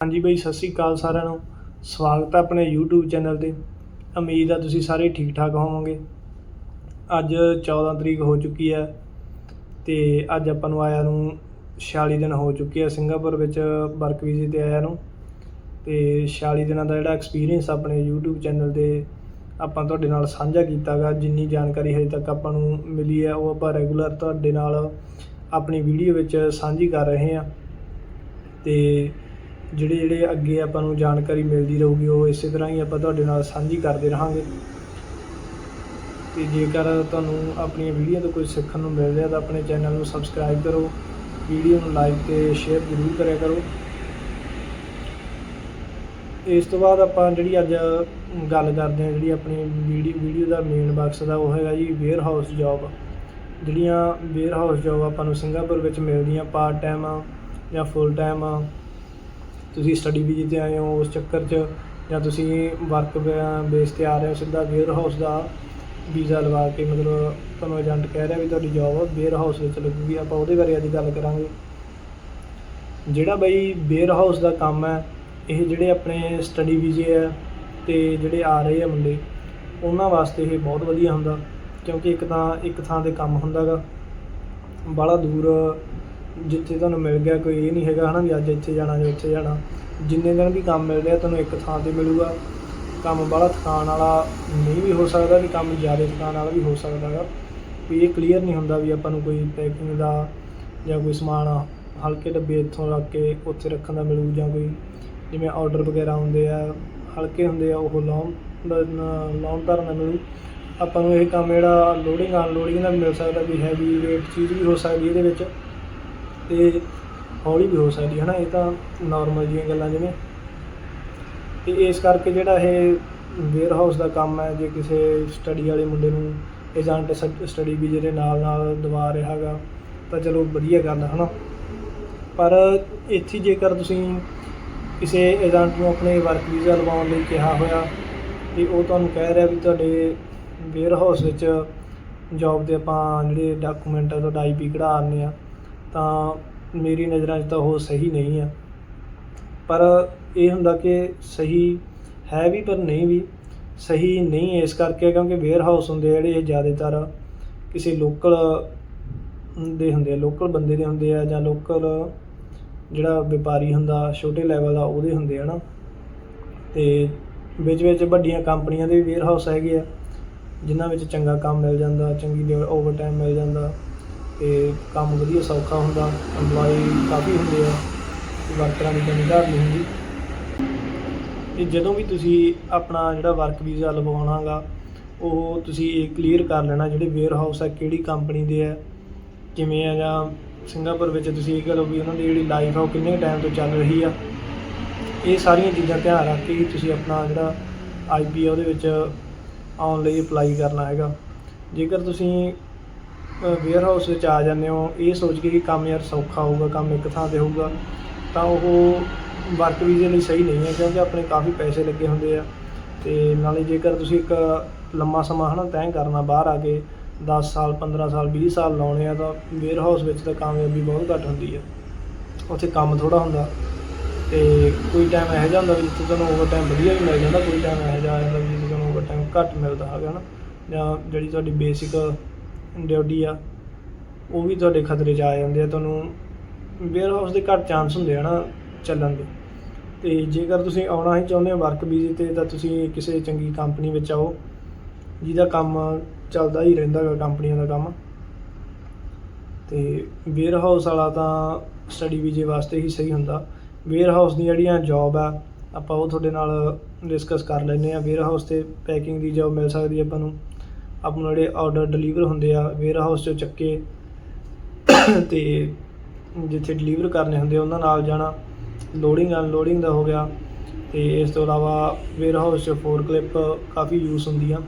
ਹਾਂਜੀ ਬਈ, ਸਤਿ ਸ਼੍ਰੀ ਅਕਾਲ ਸਾਰਿਆਂ ਨੂੰ। ਸਵਾਗਤ ਹੈ ਆਪਣੇ YouTube ਚੈਨਲ ਤੇ। ਉਮੀਦ ਆ ਤੁਸੀਂ ਸਾਰੇ ਠੀਕ ਠਾਕ ਹੋਵੋਗੇ। ਅੱਜ 14 ਤਰੀਕ ਹੋ ਚੁੱਕੀ ਹੈ ਤੇ ਅੱਜ ਆਪਾਂ ਨੂੰ ਆਇਆ ਨੂੰ 46 ਦਿਨ ਹੋ ਚੁੱਕੇ ਆ ਸਿੰਗਾਪੁਰ ਵਿੱਚ ਵਰਕ ਵੀਜ਼ੇ ਤੇ ਆਇਆ ਨੂੰ। ਤੇ 46 ਦਿਨਾਂ ਦਾ ਜਿਹੜਾ ਐਕਸਪੀਰੀਅੰਸ ਆਪਣੇ YouTube ਚੈਨਲ ਤੇ ਆਪਾਂ ਤੁਹਾਡੇ ਨਾਲ ਸਾਂਝਾ ਕੀਤਾਗਾ ਜਿੰਨੀ ਜਾਣਕਾਰੀ ਹਜੇ ਤੱਕ ਆਪਾਂ ਨੂੰ ਮਿਲੀ ਹੈ ਉਹ ਆਪਾਂ ਰੈਗੂਲਰ ਤੁਹਾਡੇ ਨਾਲ ਆਪਣੀ ਵੀਡੀਓ ਵਿੱਚ ਸਾਂਝੀ ਕਰ ਰਹੇ ਹਾਂ ਤੇ ਜਿਹੜੇ ਜਿਹੜੇ ਅੱਗੇ ਆਪਾਂ ਨੂੰ ਜਾਣਕਾਰੀ ਮਿਲਦੀ ਰਹੂਗੀ, ਉਹ ਇਸੇ ਤਰ੍ਹਾਂ ਹੀ ਆਪਾਂ ਤੁਹਾਡੇ ਨਾਲ ਸਾਂਝੀ ਕਰਦੇ ਰਹਾਂਗੇ। ਤੇ ਜੇਕਰ ਤੁਹਾਨੂੰ ਆਪਣੀਆਂ ਵੀਡੀਓ ਤੋਂ ਕੁਝ ਸਿੱਖਣ ਨੂੰ ਮਿਲ ਰਿਹਾ, ਤਾਂ ਆਪਣੇ ਚੈਨਲ ਨੂੰ ਸਬਸਕ੍ਰਾਈਬ ਕਰੋ। ਵੀਡੀਓ ਨੂੰ ਲਾਈਕ ਤੇ ਸ਼ੇਅਰ ਜ਼ਰੂਰ ਕਰਿਆ ਕਰੋ। ਇਸ ਤੋਂ ਬਾਅਦ ਆਪਾਂ ਜਿਹੜੀ ਅੱਜ ਗੱਲ ਕਰਦੇ ਹਾਂ, ਜਿਹੜੀ ਆਪਣੀ ਵੀਡੀਓ ਵੀਡੀਓ ਦਾ ਮੇਨ ਮਕਸਦ ਆ ਉਹ ਹੈਗਾ ਜੀ ਵੇਅਰ ਹਾਊਸ ਜੌਬ ਜਿਹੜੀਆਂ ਵੇਅਰ ਹਾਊਸ ਜੌਬ ਆਪਾਂ ਨੂੰ ਸਿੰਗਾਪੁਰ ਵਿੱਚ ਮਿਲਦੀਆਂ ਪਾਰਟ ਟਾਈਮ ਜਾਂ ਫੁੱਲ ਟਾਈਮ ਤੁਸੀਂ ਸਟੱਡੀ ਵੀਜ਼ੇ ਤੇ ਆਏ ਹੋ, ਉਸ ਚੱਕਰ 'ਚ ਜਾਂ ਤੁਸੀਂ ਵਰਕ ਬੇਸ ਤੇ ਆ ਰਹੇ ਹੋ, ਸਿੱਧਾ ਵੇਅਰ ਹਾਊਸ ਦਾ ਵੀਜ਼ਾ ਲਵਾ ਕੇ, ਮਤਲਬ ਤੁਹਾਨੂੰ ਏਜੰਟ ਕਹਿ ਰਿਹਾ ਵੀ ਤੁਹਾਡੀ ਜੌਬ ਵੇਅਰ ਹਾਊਸ ਵਿੱਚ ਲੱਗੂਗੀ, ਆਪਾਂ ਉਹਦੇ ਬਾਰੇ ਅੱਜ ਗੱਲ ਕਰਾਂਗੇ। ਜਿਹੜਾ ਬਈ ਵੇਅਰ ਹਾਊਸ ਦਾ ਕੰਮ ਹੈ, ਇਹ ਜਿਹੜੇ ਆਪਣੇ ਸਟੱਡੀ ਵੀਜ਼ੇ ਹੈ ਤੇ ਜਿਹੜੇ ਆ ਰਹੇ ਆ ਮੁੰਡੇ, ਉਹਨਾਂ ਵਾਸਤੇ ਇਹ ਬਹੁਤ ਵਧੀਆ ਹੁੰਦਾ, ਕਿਉਂਕਿ ਇੱਕ ਤਾਂ, ਇੱਕ ਥਾਂ ਤੇ ਕੰਮ ਹੁੰਦਾਗਾ। ਬੜਾ ਦੂਰ ਜਿੱਥੇ ਤੁਹਾਨੂੰ ਮਿਲ ਗਿਆ ਕੋਈ ਇਹ ਨਹੀਂ ਹੈਗਾ ਹਨਾ ਵੀ ਅੱਜ ਇੱਥੇ ਜਾਣਾ ਜਾਂ ਇੱਥੇ ਜਾਣਾ। ਜਿੰਨੇ ਦਿਨ ਵੀ ਕੰਮ ਮਿਲ ਰਿਹਾ ਤੁਹਾਨੂੰ ਇੱਕ ਥਾਂ ਤੇ ਮਿਲੂਗਾ। ਕੰਮ ਬਾਹਲਾ ਥਕਾਨ ਵਾਲਾ ਨਹੀਂ ਵੀ ਹੋ ਸਕਦਾ ਵੀ ਕੰਮ ਜ਼ਿਆਦਾ ਥਕਾਨ ਵਾਲਾ ਵੀ ਹੋ ਸਕਦਾ ਗਾ। ਵੀ ਇਹ ਕਲੀਅਰ ਨਹੀਂ ਹੁੰਦਾ ਵੀ ਆਪਾਂ ਨੂੰ ਕੋਈ ਪੈਕਿੰਗ ਦਾ ਜਾਂ ਕੋਈ ਸਮਾਨ ਹਲਕੇ ਡੱਬੇ ਇੱਥੋਂ ਰੱਖ ਕੇ ਉੱਥੇ ਰੱਖਣ ਦਾ ਮਿਲੂ ਜਾਂ ਕੋਈ ਜਿਵੇਂ ਆਰਡਰ ਵਗੈਰਾ ਹੁੰਦੇ ਆ, ਹਲਕੇ ਹੁੰਦੇ ਆ, ਉਹ ਲੌਂਗ ਲੌਂਗ ਧਰਨ ਦਾ ਮਿਲੂ। ਆਪਾਂ ਨੂੰ ਇਹ ਕੰਮ ਜਿਹੜਾ ਲੋਡਿੰਗ ਅਨਲੋਡਿੰਗ ਦਾ ਵੀ ਮਿਲ ਸਕਦਾ ਵੀ ਹੈਵੀ ਵੇਟ ਚੀਜ਼ ਵੀ ਹੋ ਸਕਦੀ ਇਹਦੇ ਵਿੱਚ। ਤੇ ਹੌਲੀ ਵੀ ਹੋ ਸਕਦੀ ਹੈ ਨਾ ਇਹ ਤਾਂ ਨਾਰਮਲ ਜਿਹੀਆਂ ਗੱਲਾਂ ਜਿਵੇਂ। ਤੇ ਇਸ ਕਰਕੇ ਜਿਹੜਾ ਇਹ ਵੇਅਰ ਹਾਊਸ ਦਾ ਕੰਮ ਹੈ, ਜੇ ਕਿਸੇ ਸਟੱਡੀ ਵਾਲੇ ਮੁੰਡੇ ਨੂੰ ਏਜੰਟ ਸਟੱਡੀ ਵੀ ਜਿਹੜੇ ਨਾਲ ਨਾਲ ਦਵਾ ਰਿਹਾ ਹੈਗਾ ਤਾਂ ਚਲੋ ਵਧੀਆ ਗੱਲ ਹੈ ਨਾ ਪਰ ਇੱਥੇ ਜੇਕਰ ਤੁਸੀਂ ਕਿਸੇ ਏਜੰਟ ਨੂੰ ਆਪਣੇ ਵਰਕ ਵੀਜ਼ਾ ਲਵਾਉਣ ਲਈ ਕਿਹਾ ਹੋਇਆ, ਤੇ ਉਹ ਤੁਹਾਨੂੰ ਕਹਿ ਰਿਹਾ ਵੀ ਤੁਹਾਡੇ ਵੇਅਰ ਹਾਊਸ ਵਿੱਚ ਜੌਬ ਦੇ ਆਪਾਂ ਜਿਹੜੇ ਡਾਕੂਮੈਂਟ ਆ, ਤੁਹਾਡਾ ਆਈਪੀ ਕਢਾ ਆਉਂਦੇ ਆ ਤਾਂ ਮੇਰੀ ਨਜ਼ਰਾਂ 'ਚ ਤਾਂ ਉਹ ਸਹੀ ਨਹੀਂ ਆ। ਪਰ ਇਹ ਹੁੰਦਾ ਕਿ ਸਹੀ ਹੈ ਵੀ ਪਰ ਨਹੀਂ ਵੀ। ਸਹੀ ਨਹੀਂ ਇਸ ਕਰਕੇ ਕਿਉਂਕਿ ਵੇਅਰ ਹਾਊਸ ਹੁੰਦੇ ਆ ਜਿਹੜੇ ਇਹ ਜ਼ਿਆਦਾਤਰ ਕਿਸੇ ਲੋਕਲ ਦੇ ਹੁੰਦੇ ਆ ਲੋਕਲ ਬੰਦੇ ਦੇ ਹੁੰਦੇ ਆ ਜਾਂ ਲੋਕਲ ਜਿਹੜਾ ਵਪਾਰੀ ਹੁੰਦਾ ਛੋਟੇ ਲੈਵਲ ਦਾ ਉਹਦੇ ਹੁੰਦੇ ਆ ਨਾ। ਤੇ ਵਿੱਚ ਵਿੱਚ ਵੱਡੀਆਂ ਕੰਪਨੀਆਂ ਦੇ ਵੀ ਵੇਅਰ ਹਾਊਸ ਹੈਗੇ ਆ, ਜਿਨ੍ਹਾਂ ਵਿੱਚ ਚੰਗਾ ਕੰਮ ਮਿਲ ਜਾਂਦਾ, ਚੰਗੀ ਓਵਰ ਟਾਈਮ ਮਿਲ ਜਾਂਦਾ। ਤੇ ਕੰਮ ਵਧੀਆ ਸੌਖਾ ਹੁੰਦਾ EMPLOYE ਕਾਫੀ ਹੁੰਦੇ ਆ ਵਰਕਰਾਂ ਦੀ ਕਮੀ ਘੱਟ ਨਹੀਂ ਹੁੰਦੀ। ਤੇ ਜਦੋਂ ਵੀ ਤੁਸੀਂ ਆਪਣਾ ਜਿਹੜਾ ਵਰਕ ਵੀਜ਼ਾ ਲਵਾਉਣਾਗਾ ਉਹ ਤੁਸੀਂ ਇਹ ਕਲੀਅਰ ਕਰ ਲੈਣਾ ਜਿਹੜੇ ਵੇਅਰ ਹਾਊਸ ਆ, ਕਿਹੜੀ ਕੰਪਨੀ ਦੇ ਆ, ਕਿਵੇਂ ਆ, ਜਾਂ ਸਿੰਗਾਪੁਰ ਵਿੱਚ ਤੁਸੀਂ ਇਹ ਕਰੋ ਵੀ ਉਹਨਾਂ ਦੀ ਜਿਹੜੀ ਲਾਈਫ ਆ, ਉਹ ਕਿੰਨੇ ਟਾਈਮ ਤੋਂ ਚੱਲ ਰਹੀ ਆ। ਇਹ ਸਾਰੀਆਂ ਚੀਜ਼ਾਂ ਧਿਆਨ ਰੱਖ ਕੇ ਹੀ ਤੁਸੀਂ ਆਪਣਾ ਜਿਹੜਾ ਆਈਪੀ ਆ, ਉਹਦੇ ਵਿੱਚ ਆਉਣ ਲਈ ਅਪਲਾਈ ਕਰਨਾ ਹੈਗਾ। ਜੇਕਰ ਤੁਸੀਂ ਵੇਅਰ ਹਾਊਸ ਵਿੱਚ ਆ ਜਾਂਦੇ ਹੋ, ਇਹ ਸੋਚ ਕੇ ਕਿ ਕੰਮ ਯਾਰ ਸੌਖਾ ਹੋਊਗਾ, ਕੰਮ ਇੱਕ ਥਾਂ ਤੇ ਹੋਊਗਾ, ਤਾਂ ਉਹ ਵਰਕ ਵੀਜ਼ੇ ਲਈ ਸਹੀ ਨਹੀਂ ਹੈ, ਕਿਉਂਕਿ ਆਪਣੇ ਕਾਫੀ ਪੈਸੇ ਲੱਗੇ ਹੁੰਦੇ ਆ। ਤੇ ਨਾਲੇ ਜੇਕਰ ਤੁਸੀਂ ਇੱਕ ਲੰਮਾ ਸਮਾਂ ਹਨਾ ਤੈਅ ਕਰਨਾ ਬਾਹਰ ਆ ਕੇ 10 ਸਾਲ 15 ਸਾਲ 20 ਸਾਲ ਲਾਉਣੇ ਆ, ਤਾਂ ਵੇਅਰ ਹਾਊਸ ਵਿੱਚ ਤਾਂ ਕਾਮਯਾਬੀ ਬਹੁਤ ਘੱਟ ਹੁੰਦੀ ਆ। ਉੱਥੇ ਕੰਮ ਥੋੜਾ ਹੁੰਦਾ। ਤੇ ਕੋਈ ਟਾਈਮ ਇਹੋ ਜਿਹਾ ਹੁੰਦਾ ਵੀ ਜਿੱਥੇ ਤੁਹਾਨੂੰ ਓਵਰ ਟਾਈਮ ਵਧੀਆ ਵੀ ਮਿਲ ਜਾਂਦਾ, ਕੋਈ ਟਾਈਮ ਇਹੋ ਜਿਹਾ ਆ ਜਾਂਦਾ ਵੀ ਜਿੱਥੇ ਤੁਹਾਨੂੰ ਓਵਰ ਟਾਈਮ ਘੱਟ ਮਿਲਦਾ ਹੈਗਾ ਨਾ ਜਾਂ ਜਿਹੜੀ ਤੁਹਾਡੀ ਬੇਸਿਕ ਡਿਊਟੀ ਆ, ਉਹ ਵੀ ਤੁਹਾਡੇ ਖਤਰੇ 'ਚ ਆ ਜਾਂਦੇ ਆ, ਤੁਹਾਨੂੰ ਵੇਅਰ ਹਾਊਸ ਦੇ ਘੱਟ ਚਾਂਸ ਹੁੰਦੇ ਆ ਨਾ ਚੱਲਣ ਦੇ। ਤੇ ਜੇਕਰ ਤੁਸੀਂ ਆਉਣਾ ਹੀ ਚਾਹੁੰਦੇ ਹੋ ਵਰਕ ਵੀਜ਼ੇ ਤੇ, ਤਾਂ ਤੁਸੀਂ ਕਿਸੇ ਚੰਗੀ ਕੰਪਨੀ ਵਿੱਚ ਆਓ, ਜਿਹਦਾ ਕੰਮ ਚੱਲਦਾ ਹੀ ਰਹਿੰਦਾ ਗਾ ਕੰਪਨੀਆਂ ਦਾ ਕੰਮ। ਤੇ ਵੇਅਰ ਹਾਊਸ ਵਾਲਾ ਤਾਂ ਸਟੱਡੀ ਵੀਜ਼ੇ ਵਾਸਤੇ ਹੀ ਸਹੀ ਹੁੰਦਾ। ਵੇਅਰ ਹਾਊਸ ਦੀਆਂ ਜਿਹੜੀਆਂ ਜੌਬ ਆ, ਆਪਾਂ ਉਹ ਤੁਹਾਡੇ ਨਾਲ ਡਿਸਕਸ ਕਰ ਲੈਂਦੇ ਆ। ਵੇਅਰ ਹਾਊਸ ਤੇ ਪੈਕਿੰਗ ਦੀ ਜੌਬ ਮਿਲ ਸਕਦੀ ਆਪਾਂ ਨੂੰ। ਆਪਾਂ ਜਿਹੜੇ ਆਰਡਰ ਡਿਲੀਵਰ ਹੁੰਦੇ ਆ ਵੇਅਰ ਹਾਊਸ 'ਚੋਂ ਚੱਕੇ ਤੇ ਜਿੱਥੇ ਡਿਲੀਵਰ ਕਰਨੇ ਹੁੰਦੇ ਆ, ਉਹਨਾਂ ਨਾਲ ਜਾਣਾ। ਲੋਡਿੰਗ ਅਨਲੋਡਿੰਗ ਦਾ ਹੋ ਗਿਆ ਤੇ ਇਸ ਤੋਂ ਇਲਾਵਾ ਵੇਅਰ ਹਾਊਸ 'ਚ ਫੋਰ ਕਲਿੱਪ ਕਾਫੀ ਯੂਜ਼ ਹੁੰਦੀ ਆ।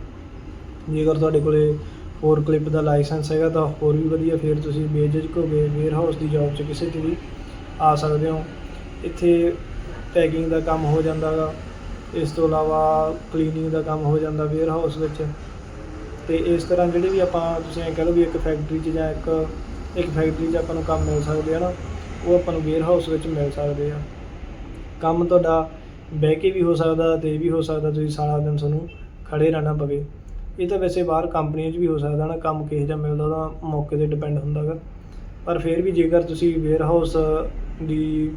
ਜੇਕਰ ਤੁਹਾਡੇ ਕੋਲੇ ਫੋਰ ਕਲਿੱਪ ਦਾ ਲਾਇਸੈਂਸ ਹੈਗਾ ਤਾਂ ਹੋਰ ਵੀ ਵਧੀਆ, ਫਿਰ ਤੁਸੀਂ ਬੇਝਿਜਕ ਹੋ ਕੇ ਵੇਅਰ ਹਾਊਸ ਦੀ ਜੌਬ 'ਚ ਕਿਸੇ ਤੇ ਵੀ ਆ ਸਕਦੇ ਹੋ। ਇੱਥੇ ਪੈਕਿੰਗ ਦਾ ਕੰਮ ਹੋ ਜਾਂਦਾ ਗਾ। ਇਸ ਤੋਂ ਇਲਾਵਾ ਕਲੀਨਿੰਗ ਦਾ ਕੰਮ ਹੋ ਜਾਂਦਾ ਵੇਅਰ ਹਾਊਸ ਵਿੱਚ। ਤੇ ਇਸ ਤਰ੍ਹਾਂ ਜਿਹੜੇ ਵੀ ਆਪਾਂ ਤੁਸੀਂ ਐਂ ਕਹਿ ਲਓ ਵੀ ਇੱਕ ਫੈਕਟਰੀ 'ਚ ਜਾਂ ਇੱਕ ਇੱਕ ਫੈਕਟਰੀ 'ਚ ਆਪਾਂ ਨੂੰ ਕੰਮ ਮਿਲ ਸਕਦੇ ਆ ਨਾ, ਉਹ ਆਪਾਂ ਨੂੰ ਵੇਅਰ ਹਾਊਸ ਵਿੱਚ ਮਿਲ ਸਕਦੇ ਆ। ਕੰਮ ਤੁਹਾਡਾ ਬਹਿ ਕੇ ਵੀ ਹੋ ਸਕਦਾ, ਤੇ ਇਹ ਵੀ ਹੋ ਸਕਦਾ ਤੁਸੀਂ ਸਾਰਾ ਦਿਨ ਤੁਹਾਨੂੰ ਖੜੇ ਰਹਿਣਾ ਪਵੇ। ਇਹ ਤਾਂ ਵੈਸੇ ਬਾਹਰ ਕੰਪਨੀਆਂ 'ਚ ਵੀ ਹੋ ਸਕਦਾ ਨਾ, ਕੰਮ ਕਿਹੋ ਜਿਹਾ ਮਿਲਦਾ ਉਹਦਾ ਮੌਕੇ ਤੇ ਡਿਪੈਂਡ ਹੁੰਦਾ ਗਾ ਪਰ ਫਿਰ ਵੀ ਜੇਕਰ ਤੁਸੀਂ ਵੇਅਰ ਹਾਊਸ ਦੀ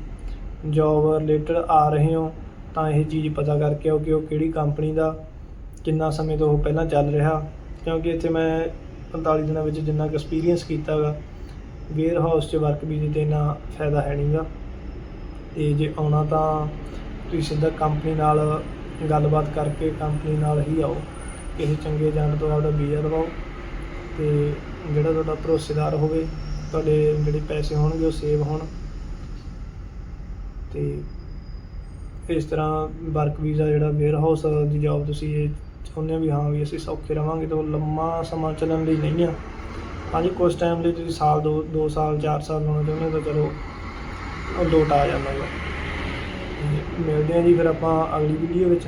ਜੌਬ ਰਿਲੇਟਡ ਆ ਰਹੇ ਹੋ, ਤਾਂ ਇਹ ਚੀਜ਼ ਪਤਾ ਕਰਕੇ ਆਓ ਕਿ ਉਹ ਕਿਹੜੀ ਕੰਪਨੀ ਦਾ, ਕਿੰਨਾ ਸਮੇਂ ਤੋਂ ਉਹ ਪਹਿਲਾਂ ਚੱਲ ਰਿਹਾ। ਕਿਉਂਕਿ ਇੱਥੇ ਮੈਂ 45 ਦਿਨਾਂ ਵਿੱਚ ਜਿੰਨਾ ਕੁ ਐਕਸਪੀਰੀਅੰਸ ਕੀਤਾ ਗਾ ਵੇਅਰ ਹਾਊਸ 'ਚ ਵਰਕ ਵੀਜ਼ੇ ਤੇ ਇੰਨਾ ਫਾਇਦਾ ਹੈ ਨਹੀਂਗਾ ਤੇ ਜੇ ਆਉਣਾ ਤਾਂ ਤੁਸੀਂ ਸਿੱਧਾ ਕੰਪਨੀ ਨਾਲ ਗੱਲਬਾਤ ਕਰਕੇ ਕੰਪਨੀ ਨਾਲ ਹੀ ਆਓ। ਕਿਸੇ ਚੰਗੇ ਏਜੰਟ ਤੋਂ ਆਪਦਾ ਵੀਜ਼ਾ ਲਵਾਓ ਤੇ ਜਿਹੜਾ ਤੁਹਾਡਾ ਭਰੋਸੇਦਾਰ ਹੋਵੇ, ਤੁਹਾਡੇ ਜਿਹੜੇ ਪੈਸੇ ਹੋਣਗੇ ਉਹ ਸੇਵ ਹੋਣ। ਤੇ ਇਸ ਤਰ੍ਹਾਂ ਵਰਕ ਵੀਜ਼ਾ ਜਿਹੜਾ ਵੇਅਰ ਹਾਊਸ ਦੀ ਜੌਬ ਤੁਸੀਂ ਇਹ ਚਾਹੁੰਦੇ ਹਾਂ ਵੀ ਹਾਂ ਵੀ ਅਸੀਂ ਸੌਖੇ ਰਵਾਂਗੇ ਤਾਂ ਉਹ ਲੰਮਾ ਸਮਾਂ ਚੱਲਣ ਲਈ ਨਹੀਂ ਆ। ਹਾਂਜੀ ਕੁਝ ਟਾਈਮ ਲਈ ਤੁਸੀਂ ਸਾਲ ਦੋ ਦੋ ਸਾਲ, ਚਾਰ ਸਾਲ ਲਾਉਣਾ ਚਾਹੁੰਦੇ ਹੋ ਤਾਂ ਚਲੋ ਲੋਟ ਆ ਜਾਂਦਾ ਗਾ ਮਿਲਦੇ ਹਾਂ ਜੀ ਫਿਰ ਆਪਾਂ ਅਗਲੀ ਵੀਡੀਓ ਵਿੱਚ।